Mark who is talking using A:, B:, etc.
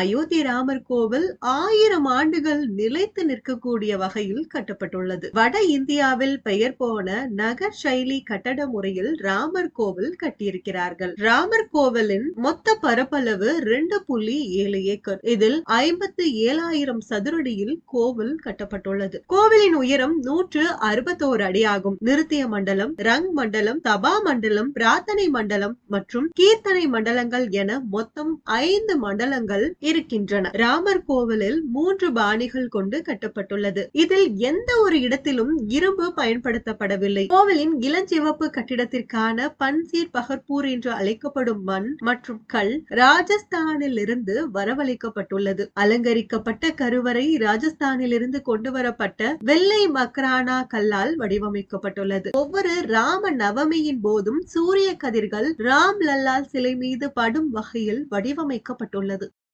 A: அயோத்தி ராமர் கோவில் ஆயிரம் ஆண்டுகள் நிலைத்து நிற்கக்கூடிய வகையில் கட்டப்பட்டுள்ளது. வட இந்தியாவில் பெயர் போன நகர் சைலி கட்டட முறையில் ராமர் கோவில் கட்டியிருக்கிறார்கள். ராமர் கோவிலின் மொத்த பரப்பளவு ரெண்டு புள்ளி ஏழு ஏக்கர். இதில் ஐம்பத்தி ஏழாயிரம் சதுரடியில் கோவில் கட்டப்பட்டுள்ளது. கோவிலின் உயரம் நூற்று அறுபத்தோரு அடியாகும் நிறுத்திய மண்டலம் ரங் மண்டலம் தபா மண்டலம் பிரார்த்தனை மண்டலம் மற்றும் கீர்த்தனை மண்டலங்கள் என மொத்தம் ஐந்து மண்டலங்கள் இருக்கின்றன. ராமர் கோவிலில் மூன்று பாணிகள் கொண்டு கட்டப்பட்டுள்ளது. இதில் எந்த ஒரு இடத்திலும் இரும்பு பயன்படுத்தப்படவில்லை. கோவிலின் இளஞ்சிவப்பு கட்டிடத்திற்கான பன்சீர் பகர்பூர் என்று அழைக்கப்படும் மண் மற்றும் கல் ராஜஸ்தானில் இருந்து வரவழைக்கப்பட்டுள்ளது. அலங்கரிக்கப்பட்ட கருவறை ராஜஸ்தானில் இருந்து கொண்டு வரப்பட்ட வெள்ளை மக்ரானா கல்லால் வடிவமைக்கப்பட்டுள்ளது. ஒவ்வொரு ராம நவமியின் போதும் சூரிய கதிர்கள் ராம் லல்லா சிலை மீது படும் வகையில் வடிவமைக்கப்பட்டுள்ளது.